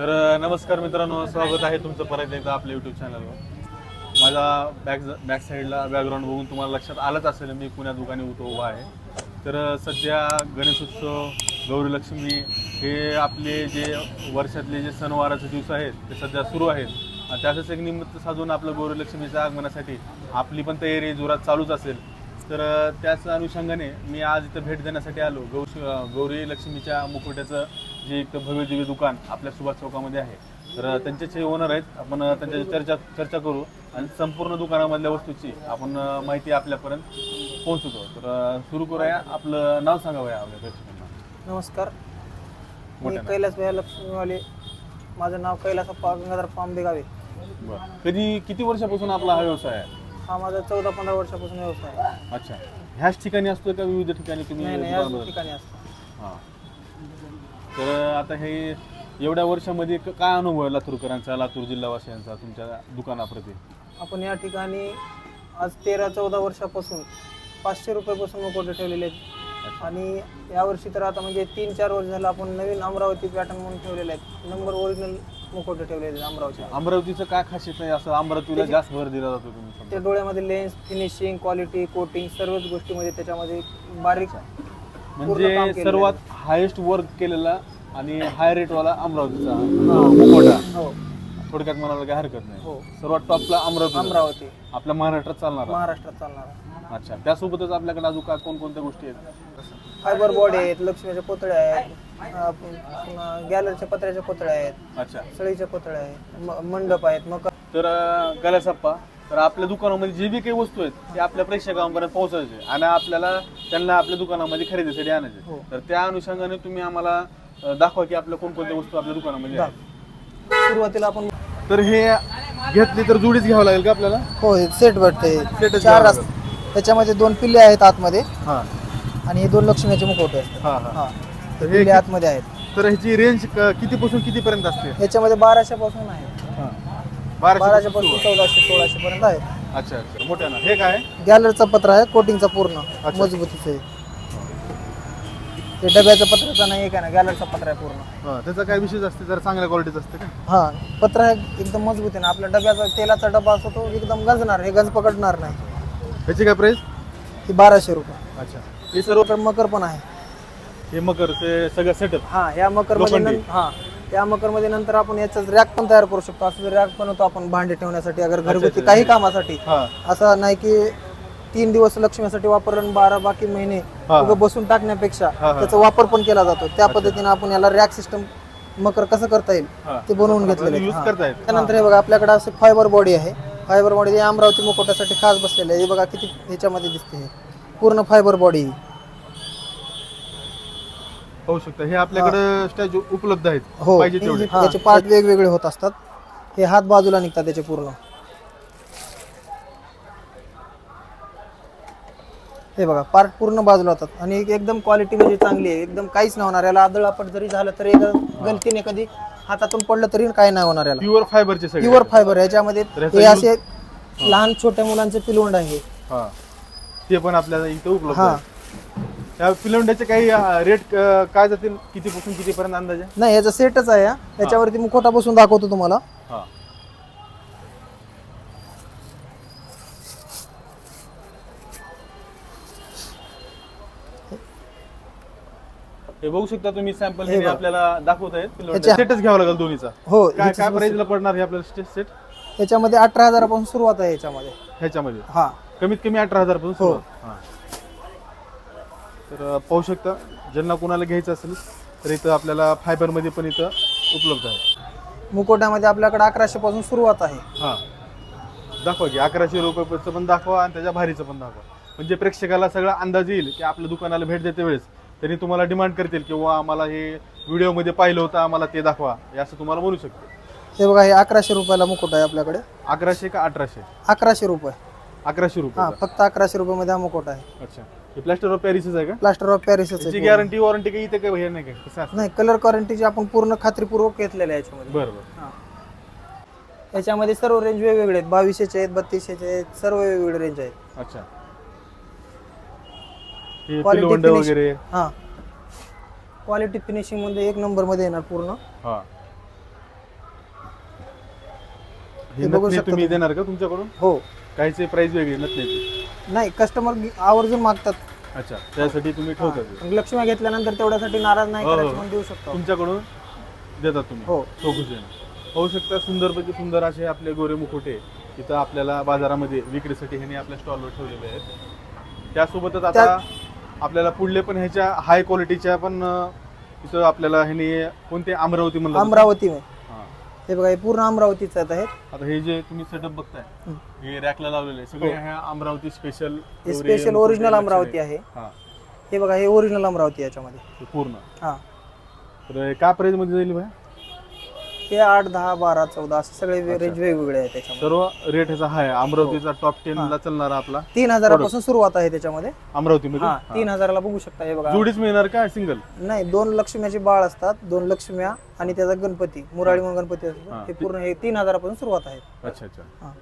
तर नमस्कार मित्रांनो स्वागत आहे तुमचं परत एकदा आपल्या युट्यूब चॅनलवर माझा बॅक बॅक साईडला बॅकग्राऊंड बघून तुम्हाला लक्षात आलंच असेल मी पुण्यात दुकानी उतो उभा आहे. तर सध्या गणेशोत्सव गौरी लक्ष्मी हे आपले जे वर्षातले जे सणवाराचे दिवस आहेत ते सध्या सुरू आहेत. आणि त्याचंच एक निमित्त साधून आपलं गौरी लक्ष्मीच्या आगमनासाठी आपली पण तयारी जोरात चालूच असेल. तर त्याच अनुषंगाने मी आज इथं भेट देण्यासाठी आलो. गौ गौरी लक्ष्मीच्या मुकुट्याचं जे एक भव्य दिव्य दुकान आपल्या सुभाष चौकामध्ये आहे. तर अ, त्यांचेच हे ओनर आहेत आपण त्यांच्याशी चर्चा चर्चा करू आणि संपूर्ण दुकानामधल्या वस्तूची आपण माहिती आपल्यापर्यंत पोहोचवतो. तर सुरू करूया. आपलं नाव सांगावं आपल्या प्रेक्षकांना. नमस्कार. मी. कैलास भैया लक्ष्मीवाले. माझं नाव कैलास गंगाधर पांबे गावे बरं. कधी किती वर्षापासून आपला हा व्यवसाय आहे? हा माझा चौदा पंधरा वर्षापासून व्यवसाय आहे. अच्छा. ह्याच ठिकाणी असतोय का विविध ठिकाणी तुम्ही नाही नाही दुकान याच भरता? ठिकाणी असतं. हां. तर आता हे एवढ्या वर्षामध्ये क- काय अनुभव आहे लातूरकरांचा लातूर जिल्हावासियांचा तुमच्या दुकानाप्रती? आपण या ठिकाणी आज तेरा चौदा वर्षापासून पाचशे रुपयापासून मुकोटे ठेवलेले आहेत. आणि यावर्षी तर आता म्हणजे तीन चार वर्ष झालं आपण नवीन अमरावती पॅटर्न म्हणून ठेवलेले आहेत. नंबर ओरिजिनल ठेवलेले अमरावती अमरावतीचं काय खासियत आहे असं अमरावतीला जास्त भर दिला जातो तुम्ही ते समजा. डोळ्यामध्ये लेन्स फिनिशिंग क्वालिटी कोटिंग सर्वच गोष्टीमध्ये त्याच्यामध्ये बारीक म्हणजे सर्वात हायेस्ट वर्क केलेला आणि हाय रेटवाला अमरावतीचा मुखवटा हो. थोडक्यात म्हणायला काही हरकत नाही. हो. सर्वात टॉपला अमरावती. अमरावती. आपल्या महाराष्ट्रात चालणार. महाराष्ट्रात चालणार. अच्छा. त्यासोबतच आपल्याकडे अजून काय कोणकोणत्या गोष्टी आहेत? फायबर बॉडी आहेत लक्ष्मीच्या पुतळ्या आहेत पुन्हा गॅलरीच्या पत्र्याच्या पुतळ्या आहेत अच्छा. सळीच्या पुतळ्या आहेत म- मंडप आहेत मग तर अं, गलासप्पा तर आपल्या दुकानामध्ये जे बी काही वस्तू आहेत ते आपल्या प्रेक्षकांपर्यंत पोहोचायचे आणि आपल्याला त्यांना आपल्या दुकानामध्ये खरेदीसाठी आणायचे. हो. तर त्या अनुषंगाने तुम्ही आम्हाला अं, दाखवा की आपल्या कोणकोणत्या वस्तू आपल्या दुकानामध्ये आहेत. सुरुवातीला आपण तर हे घेतली तर जुडीच घ्यावं लागेल का आपल्याला? हो सेट भेटते. सेटच चार घ्यावं असतात त्याच्यामध्ये दोन पिल्ले आहेत आतमध्ये. हां. आणि हे दोन लक्ष्मीचे मुखवटे असतात हां हां. हा. तर हे पिल्ले आतमध्ये आहेत. तर ह्याची रेंज कितीपासून कितीपर्यंत असते? याच्यामध्ये बाराशे पासून आहे बाराशे बाराशे पासून चौदाशे सोळाशे पर्यंत आहे अच्छा अच्छा. मोठ्या ना. हे काय? गॅलरचा पत्र आहे कोटिंगचा पूर्ण. मजबूतीचं आहे. ते डब्याचं पत्राचा नाही आहे का ना. गॅलरचा पत्र आहे पूर्ण. हां त्याचा काय विशेष असते? जरा चांगल्या क्वालिटीचा असते का? हा पत्र आहे एकदम मजबूत आहे ना. आपल्या डब्याचा तेलाचा डबा असतो तो एकदम गंजणार हे गंज पकडणार नाही. ह्याची काय प्राइस ही बाराशे रुपये. अच्छा. हे सर्व तर मकर पण आहे हे मकर ते सगळं सेटअप हा या मकरमध्ये लोखंडी. हा या मकरमध्ये नंतर आपण याचं रॅक पण तयार करू शकतो असं रॅक बनवतो आपण भांडे ठेवण्यासाठी अगर घरगुती अच्छा. काही कामासाठी हां असं नाही की तीन दिवस लक्ष्मीसाठी वापरून आणि बारा बाकी महिने हा. बसून टाकण्यापेक्षा हा, हा. त्याचा वापर पण केला जातो त्या पद्धतीने आपण याला रॅक सिस्टम मकर कसं करता येईल हां ते बनवून घेतलेलं आहे. यूज हा. त्यानंतर हे बघा आपल्याकडे असं फायबर बॉडी आहे फायबर बॉडी अमरावती मुकोटासाठी खास बसलेलं आहे हे बघा किती ह्याच्यामध्ये दिसते हे. पूर्ण फायबर बॉडी पाहू शकता हे आपल्याकडे स्टॅच्यू उपलब्ध आहेत. हो पाहिजे तेवढे. हा, याचे पार्ट वेगवेगळे होत असतात. हे हात बाजूला निघतात त्याचे पूर्ण. हे बघा पार्ट पूर्ण बाजूला होतात. आणि एक- एकदम क्वालिटी म्हणजे चांगली आहे. एकदम काहीच नाही होणार. याला आदळापट जरी झालं तरी एक गलतीने कधी हातातून पडलं तरी काही नाही होणार याला. प्युअर फायबरचे सगळे. प्युअर फायबर याच्यामध्ये तर याचा हे असे लहान छोट्या मुलांचे पिलवंड आहे. हां. ते पण आपल्याला इथे उपलब्ध हा. आहे. फिलंड्याचे काही रेट काय जातील? कितीपासून कितीपर्यंत अंदाजे? नाही याचा सेटच आहे हा. याच्यावरती मुखोटा बसून दाखवतो तुम्हाला. हां. हे बघू शकता तुम्ही सॅम्पल हे बघा. आपल्याला दाखवत आहेत त्याच्या- सेटच घ्यावा लागेल दोन्हीचा. हो काय ह्याची- काय प्राइसला पडणार हे आपल्याला सेट याच्यामध्ये अठरा हजारापासून सुरुवात आहे याच्यामध्ये. ह्याच्यामध्ये. हा. कमीत कमी अठरा हजारपासून हो. सुरुवात. हां. तर अं, पाहू शकता ज्यांना कोणाला घ्यायचं असेल तर इथं आपल्याला फायबरमध्ये पण इथं उपलब्ध आहे. मुकोट्यामध्ये आपल्याकडे अकराशे पासून सुरुवात आहे. हां. दाखवा की अकराशे रुपयाचं पण दाखवा आणि त्याच्या भारीचं पण दाखवा. म्हणजे प्रेक्षकाला सगळा अंदाज येईल की आपल्या दुकानाला भेट देते वेळेस. त्यांनी तुम्हाला डिमांड करतील किंवा आम्हाला हे व्हिडिओमध्ये पाहिलं होतं आम्हाला ते दाखवा. हे असं तुम्हाला म्हणू शकते. हे बघा हे अकराशे रुपयाला मुकुट आहे आपल्याकडे. अकराशे का अठराशे? अकराशे रुपये. अकराशे हा रुपये फक्त अकराशे रुपयामध्ये हा मुकुट आहे. अच्छा. हे प्लॅस्टर ऑफ पॅरिसच आहे का? प्लास्टर ऑफ त्याची आहे गॅरंटी वॉरंटी काही इथे काही हे नाही का? नाही कलर क्वारंटीची आपण पूर्ण खात्रीपूर्वक घेतलेले आहे याच्यामध्ये. बरं बरं. हा. याच्यामध्ये सर्व रेंज वेगवेगळे आहेत. बावीसशेचे आहेत बत्तीसशेचे आहेत सर्व वेगवेगळे रेंज आहेत. अच्छा. हे Quality पिलवंड finish. वगैरे. हा. क्वालिटी फिनिशिंगमध्ये एक नंबरमध्ये येणार पूर्ण. हा. हे हे बघू नथनी शकता तुम्ही तुम्ही. देणार का तुमच्याकडून? हो. काहीची प्राइस वेगळी नथनीची नाही कस्टमर आवर्जून मागतात. अच्छा त्यासाठी तुम्ही ठेवता ते. लक्ष्म्या घेतल्यानंतर तेवढ्यासाठी नाराज नाही हो, हो. करायचं म्हणून देऊ शकतो. तुमच्याकडून देतात तुम्ही. हो. पाहू शकता सुंदरपैकी सुंदर असे आपले गोरे मुकुटे इथं आपल्याला बाजारामध्ये विक्रीसाठी ह्यांनी आपल्या स्टॉलवर ठेवलेले आहेत. त्यासोबतच आता आपल्याला पुढले पण ह्याच्या हाय क्वालिटीच्या पण अं, इथं आपल्याला ह्यांनी कोणते अमरावती म्हणलं अमरावती में हां. हे बघा हे पूर्ण अमरावतीच आहेत आता हे जे तुम्ही सेटअप बघताय हं. हे रॅकला लावलेले सगळे ह्या अमरावती स्पेशल हे स्पेशल ओरिजिनल अमरावती आहे. हा. हे बघा हे ओरिजिनल अमरावती याच्यामध्ये. हे पूर्ण. हा. तर हे काय प्राइसमध्ये जाईल भाई हे आठ दहा बारा चौदा असे सगळे रेंज वेगवेगळे आहेत त्याच्यामध्ये. सर्व रेट ह्याचा हाय अमरावतीचा टॉप टेन ला चालणारा आपला तीन हजारापासून सुरुवात आहे त्याच्यामध्ये. अमरावतीमध्ये? हा तीन हजाराला बघू शकता हे बघा. जोडीच मिळणार का सिंगल नाही दोन लक्ष्म्याचे बाळ असतात दोन लक्ष्म्या आणि त्याचा गणपती मुराळी म्हणून गणपती असतो. हा. हे पूर्ण हे तीन हजारापासून सुरुवात आहे. अच्छा अच्छा. हा.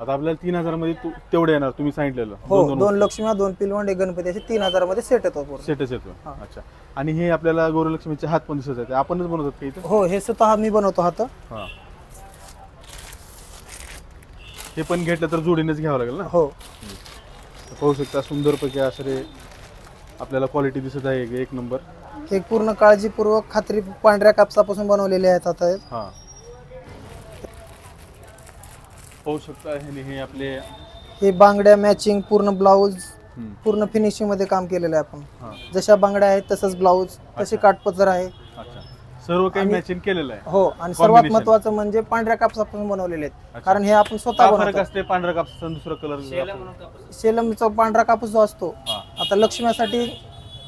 आता आपल्याला तीन हजारमध्ये तू- तेवढे येणार तुम्ही सांगितलेलं. हो दोन लक्ष्म्या दोन पिलवंड गणपती असे तीन हजारामध्ये सेट येतो पूर्ण. सेटच येतो हा. अच्छा. आणि हे आपल्याला गौरलक्ष्मीचे हात पण दिसत आहेत. आपणच बनवतात का इथं? हो हे स्वतः मी बनवतो हात. हा. हे पण घेतलं तर जोडीनेच घ्यावं लागेल ना? हो. तर पाहू शकता सुंदरपैकी असे आपल्याला क्वालिटी दिसत आहे एक- एक नंबर हे पूर्ण काळजीपूर्वक खात्री पांढऱ्या कापसापासून बनवलेले आहेत आता हे. हा. पाहू शकता हे हे आपले हे बांगड्या मॅचिंग पूर्ण ब्लाऊज हम्म, पूर्ण फिनिशिंगमध्ये काम केलेलं आहे आपण. हा. जशा बांगड्या आहेत तसंच ब्लाऊज तसे काठपदर आहे. अच्छा. सर्व काही आणि- मॅचिंग केलेलं आहे. हो आणि सर्वात Combination. महत्वाचं म्हणजे पांढऱ्या कापसापासून बनवलेले आहेत. अच्छा. कारण हे आपण स्वतः काय फरक बनवतो. असते पांढऱ्या कापसाचा आणि दुसरा कलर सेलमचा पांढरा कापूस जो असतो हा. आता लक्ष्म्यासाठी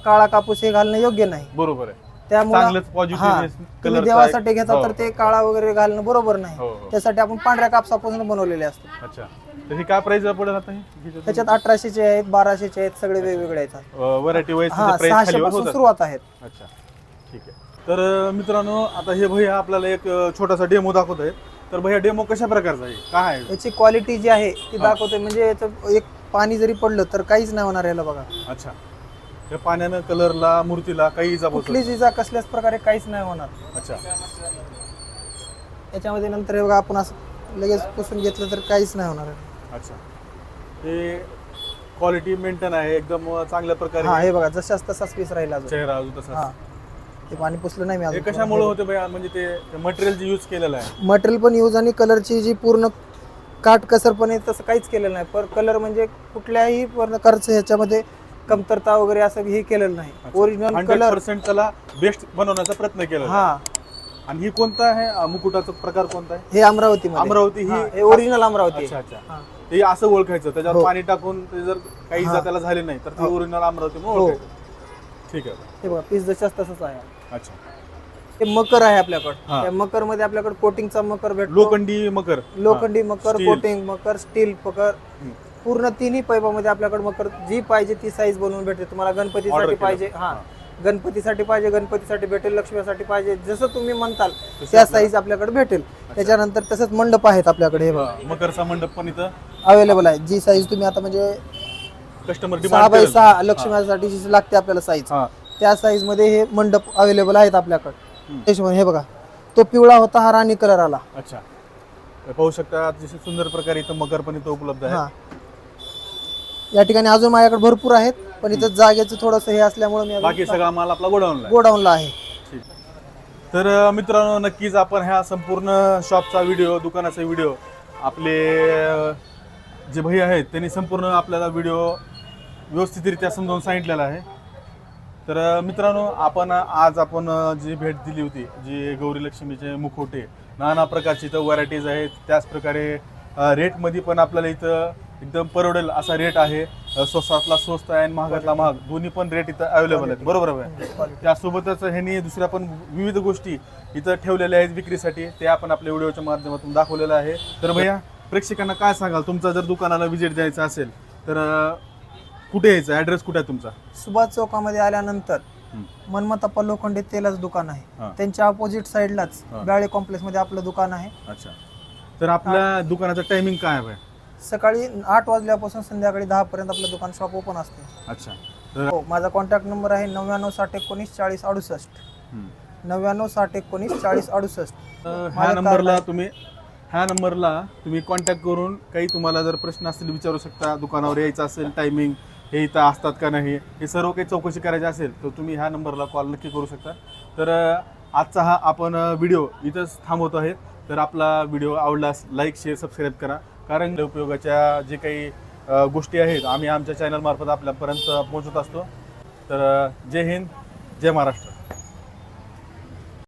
काळा कापूस हे घालणं योग्य नाही. बरोबर आहे. त्यामुळे चांगलंच हा पॉझिटिव्ह तुम्ही देवासाठी घेता तर ते काळा वगैरे घालणं बरोबर नाही. हो हो. त्यासाठी आपण पांढऱ्या कापसापासून बनवलेले असतात. अच्छा. तर हे काय प्राइस पडेल आता हे? त्याच्यात अठराशेचे आहेत बाराशेचे आहेत सगळे वेगवेगळे आहेत. व्हरायटी वाईज हा सहाशे पासून सुरुवात आहेत. अच्छा. ठीक आहे. तर अं, मित्रांनो आता हे भैया आपल्याला एक अं, छोटासा डेमो दाखवत आहे तर भैया डेमो कशा प्रकारचा आहे? काय आहे? याची क्वालिटी जी आहे ती दाखवते म्हणजे याचं एक पाणी जरी पडलं तर काहीच नाही होणार याला बघा. अच्छा. या पाण्यानं कलरला मूर्तीला काही इजा कुठलीच इजा कसल्याच प्रकारे काहीच नाही होणार. अच्छा. याच्यामध्ये नंतर हे बघा आपण असं लगेच पुसून घेतलं तर काहीच नाही होणार. अच्छा. हे क्वालिटी मेंटेन आहे एकदम चांगल्या हा प्रकारे. हे बघा जशाच तसाच पीस राहिला अजून. चेहरा अजून तसा हा. ते पाणी पुसलं नाही मी हे अजून कशामुळे होते भैया म्हणजे ते मटेरियल जे यूज केलेलं आहे. मटेरियल पण यूज आणि कलरची जी पूर्ण काटकसरपणे तसं काहीच केलेलं नाही. पर कलर म्हणजे कुठल्याही प्रकारचं ह्याच्यामध्ये कमतरता वगैरे असं हे केलेलं नाही ओरिजिनल हंड्रेड कलर पर्सेंट त्याला बेस्ट बनवण्याचा प्रयत्न केला हा आणि ही कोणता आहे मुकुटाचा प्रकार कोणता आहे हे अमरावती अमरावती ही हे ओरिजिनल अमरावती अच्छा आहे. अच्छा हा. ते असं ओळखायचं त्याच्यावर हो. पाणी टाकून ते जर काही हा. त्याला झाले नाही तर ते हो. ओरिजिनल अमरावती म्हणून हो. ओळखायचं ठीक आहे हे बघा पीस जशाच तसंच आहे अच्छा हे मकर आहे आपल्याकडे हा. मकरमध्ये आपल्याकडे कोटिंगचा मकर भेटतो लोखंडी मकर लोखंडी मकर Steel. कोटिंग मकर स्टील मकर हम्म. पूर्ण तिन्ही पैपामध्ये आपल्याकडे मकर जी पाहिजे ती साईज बनवून भेटते. तुम्हाला गणपतीसाठी. पाहिजे हा. गणपतीसाठी पाहिजे गणपतीसाठी भेटेल लक्ष्मीसाठी पाहिजे जसं तुम्ही म्हणताल त्या साईज आपल्याकडे भेटेल. त्याच्यानंतर तसंच मंडप आहेत आपल्याकडे हे बघा. मकरचा मंडप पण इथं अवेलेबल आहे. जी साईज तुम्ही आता म्हणजे कस्टमर सहा बाय सहा लक्ष्मीसाठी जी लागते आपल्याला साईज हा. त्या साईजमध्ये हे मंडप अवेलेबल आहेत आपल्याकडे. हे बघा तो पिवळा होता हा राणी कलर आला. अच्छा. पाहू शकता अतिशय सुंदर प्रकारे इथं मकर पण इथं उपलब्ध आहे. या ठिकाणी अजून माझ्याकडे भरपूर आहेत पण इथं जागेचं थोडंसं हे असल्यामुळे मी बाकी अजून सगळा माल आपला गोडाऊनला आहे. गोडाऊनला आहे ठीक तर अ, मित्रांनो नक्कीच आपण ह्या संपूर्ण शॉपचा व्हिडिओ दुकानाचा व्हिडिओ आपले अ, जे भाई आहेत त्यांनी संपूर्ण आपल्याला व्हिडिओ व्यवस्थितरित्या समजावून सांगितलेला आहे तर अ, मित्रांनो आपण आज आपण अ, जी भेट दिली होती जी गौरी लक्ष्मीचे मुखोटे नाना प्रकारची इथं व्हरायटीज आहेत त्याचप्रकारे रेटमध्ये पण आपल्याला इथं एकदम परवडेल असा रेट आहे. स्वस्तातला स्वस्त आहे आणि महागातला महाग. दोन्ही पण रेट इथं अवेलेबल आहेत. बरोबर आहे त्यासोबतच ह्यांनी दुसऱ्या पण विविध गोष्टी इथं ठेवलेल्या आहेत विक्रीसाठी. ते आपण आपल्या व्हिडिओच्या माध्यमातून दाखवलेलं आहे. तर भैया प्रेक्षकांना काय सांगाल? तुमचा जर दुकानाला व्हिजिट द्यायचा असेल तर कुठे यायचं? ॲड्रेस कुठे आहे तुमचा? सुभाष चौकामध्ये आल्यानंतर मनमताप्पा लोखंडे तेलाच दुकान हा. आहे त्यांच्या अपोजिट साईडलाच. ब्याळे कॉम्प्लेक्समध्ये आपलं दुकान आहे. अच्छा. तर आपल्या दुकानाचं टायमिंग काय आहे सकाळी आठ वाजल्यापासून संध्याकाळी दहा पर्यंत आपलं दुकान शॉप ओपन असते. अच्छा. तर हो माझा कॉन्टॅक्ट नंबर आहे नव्याण्णव साठ एकोणीस चाळीस अडुसष्ट. हम्म. नव्याण्णव साठ एकोणीस चाळीस अडुसष्ट. तर ह्या माझं नंबरला तुम्ही ह्या नंबरला तुम्ही कॉन्टॅक्ट करून काही तुम्हाला जर प्रश्न असतील विचारू शकता दुकानावर यायचं असेल टायमिंग हे इथं असतात का नाही हे सर्व काही चौकशी करायची असेल तर तुम्ही ह्या नंबरला कॉल नक्की करू शकता. तर अ, आजचा हा आपण व्हिडिओ इथंच थांबवतो आहे. तर आपला व्हिडिओ आवडल्यास लाईक शेअर सबस्क्राईब करा. कारण उपयोगाच्या जे काही गोष्टी आहेत आम्ही आमच्या चॅनलमार्फत आपल्यापर्यंत पोहोचत असतो. तर जय हिंद जय महाराष्ट्र.